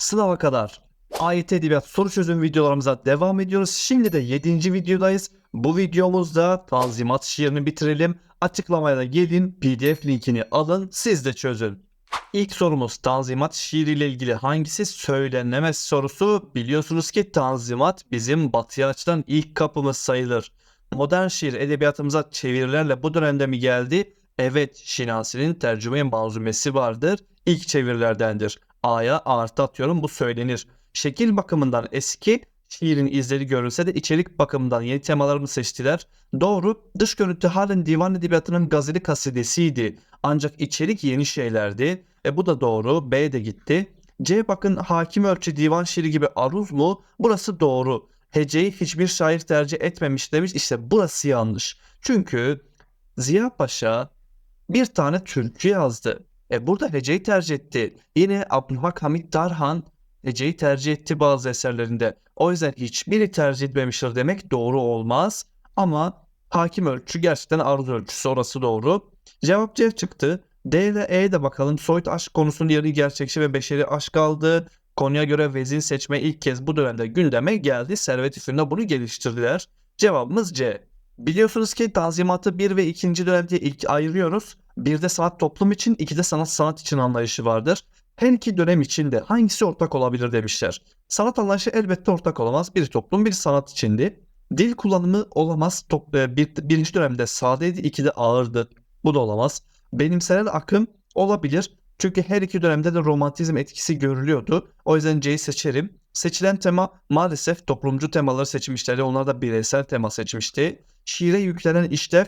Sınava kadar AYT Edebiyat soru çözüm videolarımıza devam ediyoruz. Şimdi de 7. videodayız. Bu videomuzda Tanzimat şiirini bitirelim. Açıklamaya da gelin pdf linkini alın siz de çözün. İlk sorumuz Tanzimat şiiriyle ilgili hangisi söylenemez sorusu. Biliyorsunuz ki Tanzimat bizim batıya açılan ilk kapımız sayılır. Modern şiir edebiyatımıza çevirilerle bu dönemde mi geldi? Evet, Şinasi'nin tercüme manzumesi vardır. İlk çevirilerdendir. A'ya artı atıyorum bu söylenir. Şekil bakımından eski, şiirin izleri görülse de içerik bakımından yeni temalarını seçtiler. Doğru, dış görüntü halen divan edebiyatının gazeli kasidesiydi. Ancak içerik yeni şeylerdi. E bu da doğru, B de gitti. C bakın hakim ölçü divan şiiri gibi aruz mu? Burası doğru. Heceyi hiçbir şair tercih etmemiş demiş. İşte burası yanlış. Çünkü Ziya Paşa bir tane türkü yazdı. E burada heceyi tercih etti. Yine Abdülhak Hamit Darhan heceyi tercih etti bazı eserlerinde. O yüzden hiçbiri tercih etmemiştir demek doğru olmaz. Ama hakim ölçü gerçekten aruz ölçüsü orası doğru. Cevap C çıktı. D ile E de bakalım. Soyut aşk konusunun yarı gerçekçi ve beşeri aşk aldı. Konuya göre vezin seçme ilk kez bu dönemde gündeme geldi. Servet İfün'de bunu geliştirdiler. Cevabımız C. Biliyorsunuz ki Tanzimat'ı 1 ve 2. dönemde ilk ayırıyoruz. Bir de sanat toplum için, iki de sanat sanat için anlayışı vardır. Her iki dönem içinde hangisi ortak olabilir demişler. Sanat anlayışı elbette ortak olamaz. Bir toplum, bir sanat içindi. Dil kullanımı olamaz. Top, e, bir, birinci dönemde sadeydi, iki de ağırdı. Bu da olamaz. Benimsel akım olabilir. Çünkü her iki dönemde de romantizm etkisi görülüyordu. O yüzden C'yi seçerim. Seçilen tema maalesef toplumcu temaları seçmişlerdi. Onlar da bireysel tema seçmişti. Şiire yüklenen işlev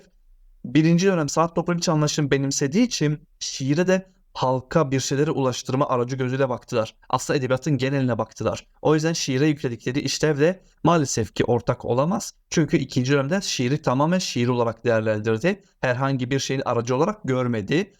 birinci dönem saat toplum için anlaşım benimsediği için şiire de halka bir şeyleri ulaştırma aracı gözüyle baktılar. Aslında edebiyatın geneline baktılar. O yüzden şiire yükledikleri işlev de maalesef ki ortak olamaz. Çünkü ikinci dönemde şiiri tamamen şiir olarak değerlendirdi. Herhangi bir şeyin aracı olarak görmedi.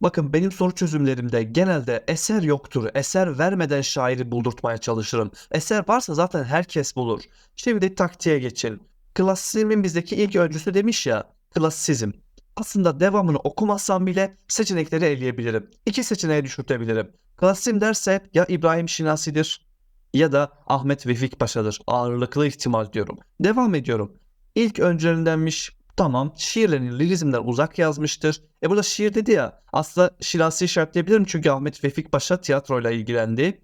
Bakın benim soru çözümlerimde genelde eser yoktur. Eser vermeden şairi buldurtmaya çalışırım. Eser varsa zaten herkes bulur. Şimdi taktiğe geçelim. Klasizmin bizdeki ilk öncüsü demiş ya, klasizm. Aslında devamını okumazsam bile seçenekleri eleyebilirim. İki seçeneğe düşürtebilirim. Klasizm derse ya İbrahim Şinasi'dir ya da Ahmet Vefik Paşa'dır. Ağırlıklı ihtimal diyorum. Devam ediyorum. İlk öncülerindenmiş Tamam şiirlerini lirizmden uzak yazmıştır. E burada şiir dedi ya aslında Şirasi işaretleyebilirim çünkü Ahmet Vefik Paşa tiyatroyla ilgilendi.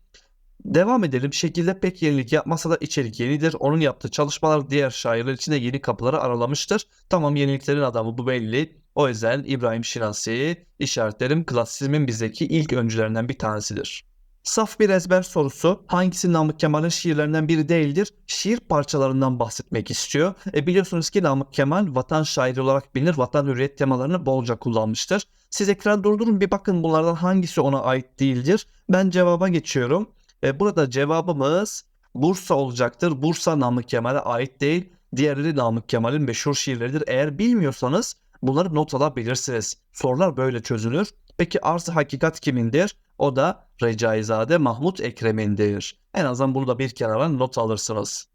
Devam edelim. Şekilde pek yenilik yapmasa da içerik yenidir. Onun yaptığı çalışmalar diğer şairler için de yeni kapıları aralamıştır. Tamam yeniliklerin adamı bu belli. O yüzden İbrahim Şinasi'yi işaretlerim klasizmin bizdeki ilk öncülerinden bir tanesidir. Saf bir ezber sorusu hangisi Namık Kemal'in şiirlerinden biri değildir? Şiir parçalarından bahsetmek istiyor. E biliyorsunuz ki Namık Kemal vatan şairi olarak bilinir. Vatan hürriyet temalarını bolca kullanmıştır. Siz ekran durdurun bir bakın bunlardan hangisi ona ait değildir. Ben cevaba geçiyorum. E burada cevabımız Bursa olacaktır. Bursa Namık Kemal'e ait değil. Diğerleri Namık Kemal'in meşhur şiirleridir. Eğer bilmiyorsanız bunları not alabilirsiniz. Sorular böyle çözülür. Peki arz hakikat kimindir? O da Recaizade Mahmut Ekrem'indir. En azından bunu da bir kenara not alırsınız.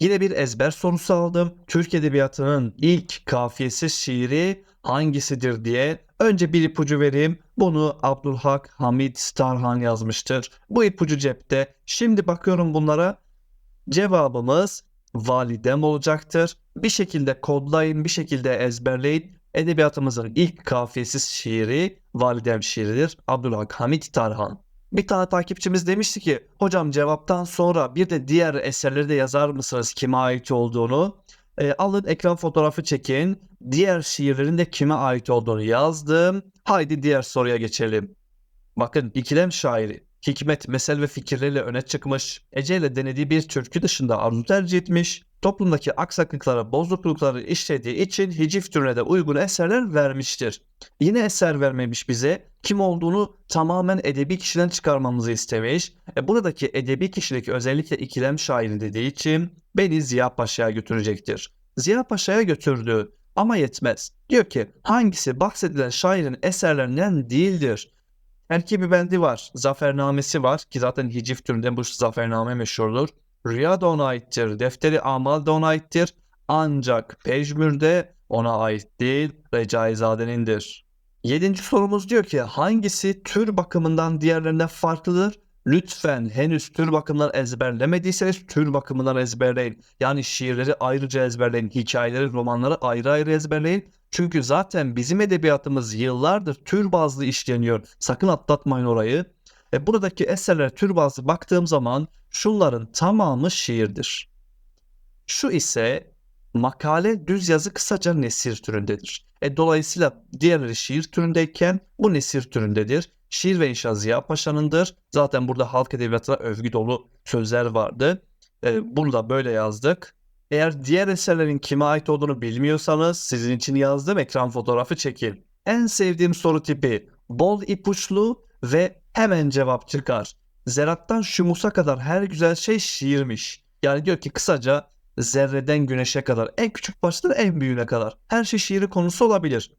Yine bir ezber sorusu aldım. Türk Edebiyatı'nın ilk kafiyesiz şiiri hangisidir diye önce bir ipucu vereyim. Bunu Abdülhak Hamid Starhan yazmıştır. Bu ipucu cepte. Şimdi bakıyorum bunlara. Cevabımız validem olacaktır. Bir şekilde kodlayın, bir şekilde ezberleyin. Edebiyatımızın ilk kafiyesiz şiiri Validem şiiridir. Abdülhak Hamit Tarhan. Bir tane takipçimiz demişti ki hocam cevaptan sonra bir de diğer eserleri de yazar mısınız kime ait olduğunu? E, alın ekran fotoğrafı çekin. Diğer şiirlerin de kime ait olduğunu yazdım. Haydi diğer soruya geçelim. Bakın ikilem şairi. Hikmet, mesel ve fikirleriyle öne çıkmış. Ece ile denediği bir türkü dışında arzu tercih etmiş toplumdaki aksaklıklara, bozuklukları işlediği için hicif türüne de uygun eserler vermiştir. Yine eser vermemiş bize, kim olduğunu tamamen edebi kişiden çıkarmamızı istemiş. E buradaki edebi kişilik özellikle ikilem şairi dediği için beni Ziya Paşa'ya götürecektir. Ziya Paşa'ya götürdü ama yetmez. Diyor ki hangisi bahsedilen şairin eserlerinden değildir. Erkeği bendi var, zafernamesi var ki zaten hicif türünden bu zafername meşhurdur. Rüya da ona aittir. Defteri amal da ona aittir. Ancak pejmürde ona ait değil Recaizade'nindir. Yedinci sorumuz diyor ki hangisi tür bakımından diğerlerinden farklıdır? Lütfen henüz tür bakımından ezberlemediyseniz tür bakımından ezberleyin. Yani şiirleri ayrıca ezberleyin, hikayeleri, romanları ayrı ayrı ezberleyin. Çünkü zaten bizim edebiyatımız yıllardır tür bazlı işleniyor. Sakın atlatmayın orayı. E buradaki eserler tür bazlı baktığım zaman şunların tamamı şiirdir. Şu ise makale düz yazı kısaca nesir türündedir. E dolayısıyla diğerleri şiir türündeyken bu nesir türündedir. Şiir ve inşa Ziya Paşa'nındır. Zaten burada halk edebiyatına övgü dolu sözler vardı. E, bunu da böyle yazdık. Eğer diğer eserlerin kime ait olduğunu bilmiyorsanız sizin için yazdığım ekran fotoğrafı çekin. En sevdiğim soru tipi bol ipuçlu ve hemen cevap çıkar. Zerat'tan Şumus'a kadar her güzel şey şiirmiş. Yani diyor ki kısaca zerreden güneşe kadar en küçük baştan en büyüğüne kadar her şey şiiri konusu olabilir.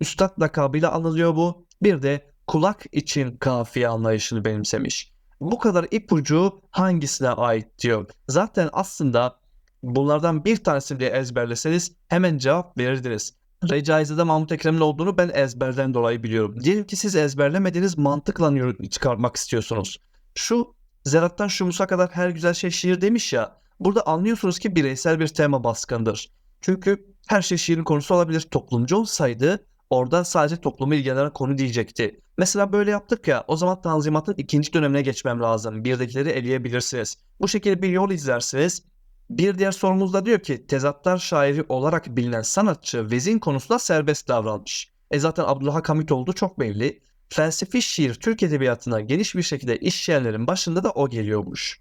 Üstad lakabıyla anılıyor bu. Bir de kulak için kafiye anlayışını benimsemiş. Bu kadar ipucu hangisine ait diyor. Zaten aslında bunlardan bir tanesini diye ezberleseniz hemen cevap verirdiniz. Recaize'de Mahmut Ekrem'in olduğunu ben ezberden dolayı biliyorum. Diyelim ki siz ezberlemediğiniz mantıkla çıkarmak istiyorsunuz. Şu Zerat'tan Şumus'a kadar her güzel şey şiir demiş ya. Burada anlıyorsunuz ki bireysel bir tema baskındır. Çünkü her şey şiirin konusu olabilir. Toplumcu olsaydı orada sadece toplumu ilgilenen konu diyecekti. Mesela böyle yaptık ya o zaman Tanzimat'ın ikinci dönemine geçmem lazım. Birdekileri eleyebilirsiniz. Bu şekilde bir yol izlersiniz. Bir diğer sorumuz da diyor ki tezatlar şairi olarak bilinen sanatçı vezin konusunda serbest davranmış. E zaten Abdülhak Hamit olduğu çok belli. Felsefi şiir Türk Edebiyatı'na geniş bir şekilde işleyenlerin başında da o geliyormuş.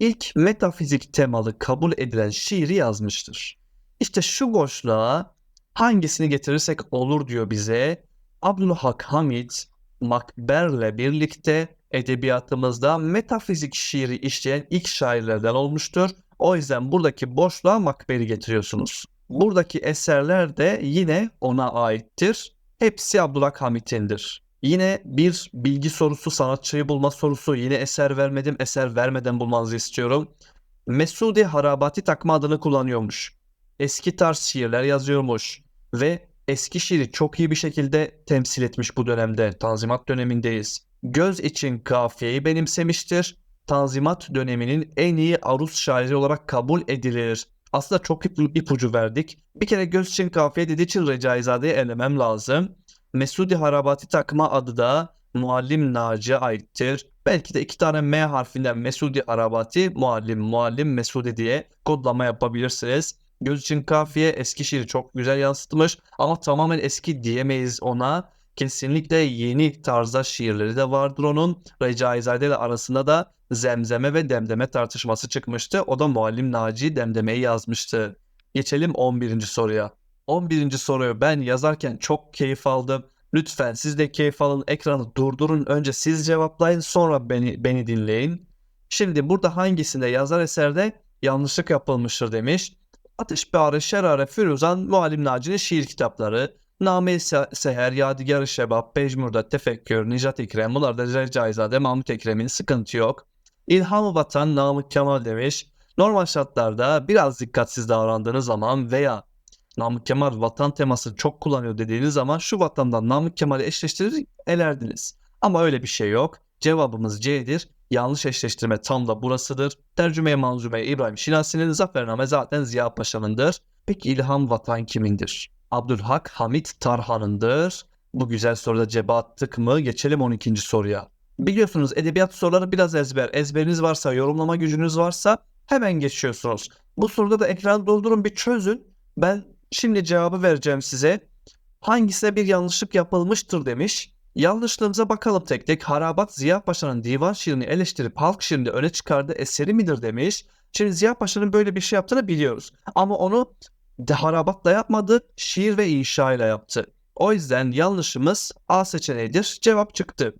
İlk metafizik temalı kabul edilen şiiri yazmıştır. İşte şu boşluğa hangisini getirirsek olur diyor bize. Abdülhak Hamit Makber'le birlikte edebiyatımızda metafizik şiiri işleyen ilk şairlerden olmuştur. O yüzden buradaki boşluğa Makber'i getiriyorsunuz. Buradaki eserler de yine ona aittir. Hepsi Abdülhak Hamit'indir. Yine bir bilgi sorusu, sanatçıyı bulma sorusu. Yine eser vermedim, eser vermeden bulmanızı istiyorum. Mesudi Harabati takma adını kullanıyormuş. Eski tarz şiirler yazıyormuş. Ve eski şiiri çok iyi bir şekilde temsil etmiş bu dönemde. Tanzimat dönemindeyiz. Göz için kafiyeyi benimsemiştir. Tanzimat döneminin en iyi aruz şairi olarak kabul edilir. Aslında çok ipucu verdik. Bir kere göz için kafiye dediği için Recaizade'yi elemem lazım. Mesudi Harabati takma adı da Muallim Naci'ye aittir. Belki de iki tane M harfinden Mesudi Harabati, Muallim, Muallim Mesudi diye kodlama yapabilirsiniz. Göz için kafiye eski şiiri çok güzel yansıtmış ama tamamen eski diyemeyiz ona. Kesinlikle yeni tarzda şiirleri de vardır onun. Recaizade ile arasında da zemzeme ve demdeme tartışması çıkmıştı. O da Muallim Naci demdemeyi yazmıştı. Geçelim 11. soruya. 11. soruyu ben yazarken çok keyif aldım. Lütfen siz de keyif alın. Ekranı durdurun. Önce siz cevaplayın sonra beni, beni dinleyin. Şimdi burada hangisinde yazar eserde yanlışlık yapılmıştır demiş. Ateş Bağrı, Şerare, Firuzan, Muallim Naci'nin şiir kitapları, Name-i Seher, Yadigar-ı Şebap, Pejmur'da Tefekkür, Nicat İkrem, bunlarda Recaizade, Mahmut Ekrem'in sıkıntı yok. İlham-ı Vatan, Namık Kemal demiş. Normal şartlarda biraz dikkatsiz davrandığınız zaman veya Namık Kemal vatan teması çok kullanıyor dediğiniz zaman şu vatandan Namık Kemal'i eşleştirir elerdiniz. Ama öyle bir şey yok. Cevabımız C'dir. Yanlış eşleştirme tam da burasıdır. Tercüme-i Manzume İbrahim Şinasi'nin zafername zaten Ziya Paşa'nındır. Peki İlham Vatan kimindir? Abdülhak Hamit Tarhan'ındır. Bu güzel soruda cebe attık mı? Geçelim 12. soruya. Biliyorsunuz edebiyat soruları biraz ezber. Ezberiniz varsa, yorumlama gücünüz varsa hemen geçiyorsunuz. Bu soruda da ekranı doldurun bir çözün. Ben Şimdi cevabı vereceğim size. Hangisine bir yanlışlık yapılmıştır demiş. Yanlışlığımıza bakalım tek tek. Harabat Ziya Paşa'nın divan şiirini eleştirip halk şiirinde öne çıkardığı eseri midir demiş. Şimdi Ziya Paşa'nın böyle bir şey yaptığını biliyoruz. Ama onu de harabatla yapmadı, şiir ve inşa ile yaptı. O yüzden yanlışımız A seçeneğidir. Cevap çıktı.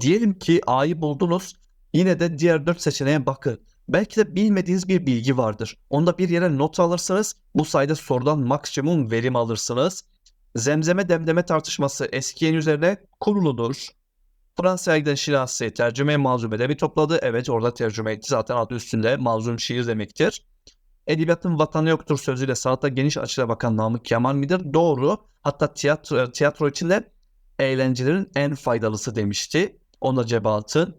Diyelim ki A'yı buldunuz. Yine de diğer 4 seçeneğe bakın. Belki de bilmediğiniz bir bilgi vardır. Onda bir yere not alırsınız. Bu sayede sorudan maksimum verim alırsınız. Zemzeme demdeme tartışması eski yeni üzerine kuruludur. Fransa'ya giden Şinasi tercüme malzumede bir topladı. Evet orada tercüme etti. Zaten adı üstünde malzum şiir demektir. Edebiyatın vatanı yoktur sözüyle sanata geniş açıda bakan Namık Kemal midir? Doğru. Hatta tiyatro, tiyatro için de eğlencelerin en faydalısı demişti. Ona cebatı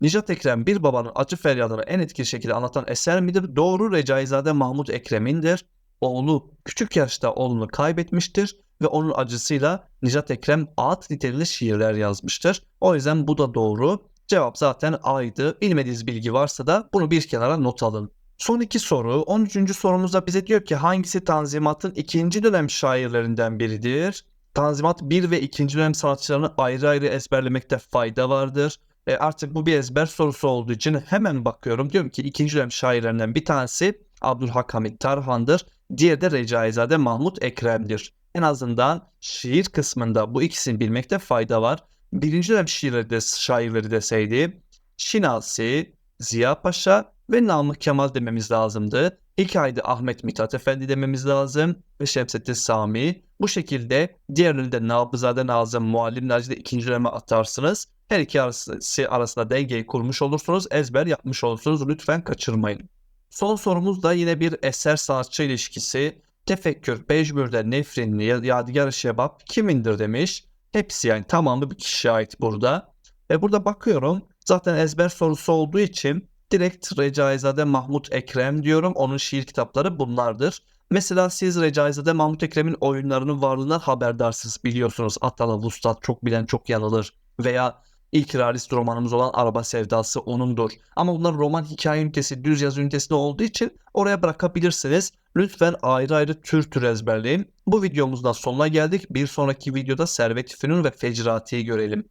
Nijat Ekrem bir babanın acı feryadını en etkili şekilde anlatan eser midir? Doğru Recaizade Mahmut Ekrem'indir. Oğlu küçük yaşta oğlunu kaybetmiştir ve onun acısıyla Nijat Ekrem ağıt niteliğinde şiirler yazmıştır. O yüzden bu da doğru. Cevap zaten A'ydı. Bilmediğiniz bilgi varsa da bunu bir kenara not alın. Son iki soru. 13. sorumuzda bize diyor ki hangisi Tanzimat'ın ikinci dönem şairlerinden biridir? Tanzimat 1 ve 2. dönem sanatçılarını ayrı ayrı ezberlemekte fayda vardır. E artık bu bir ezber sorusu olduğu için hemen bakıyorum. Diyorum ki ikinci dönem şairlerinden bir tanesi Abdülhakamit Tarhan'dır. Diğeri de Recaizade Mahmut Ekrem'dir. En azından şiir kısmında bu ikisini bilmekte fayda var. Birinci dönem şiirleri de, şairleri deseydi Şinasi, Ziya Paşa ve Namık Kemal dememiz lazımdı. İlk ayda Ahmet Mithat Efendi dememiz lazım ve Şemsettin Sami. Bu şekilde diğerleri de Nabızade Nazım, Muallim Naci'de ikinci döneme atarsınız. Her iki arası, arasında dengeyi kurmuş olursunuz, ezber yapmış olursunuz. Lütfen kaçırmayın. Son sorumuz da yine bir eser sanatçı ilişkisi. Tefekkür, Bejbür'de Nefrinli, Yadigar Şebap kimindir demiş. Hepsi yani tamamı bir kişiye ait burada. Ve burada bakıyorum zaten ezber sorusu olduğu için direkt Recaizade Mahmut Ekrem diyorum. Onun şiir kitapları bunlardır. Mesela siz Recaizade Mahmut Ekrem'in oyunlarının varlığından haberdarsınız biliyorsunuz. Atala Vustat çok bilen çok yanılır. Veya ilk realist romanımız olan Araba Sevdası onundur. Ama bunlar roman hikaye ünitesi, düz yazı ünitesinde olduğu için oraya bırakabilirsiniz. Lütfen ayrı ayrı tür tür ezberleyin. Bu videomuzda sonuna geldik. Bir sonraki videoda Servet-i Fünun ve Fecrati'yi görelim.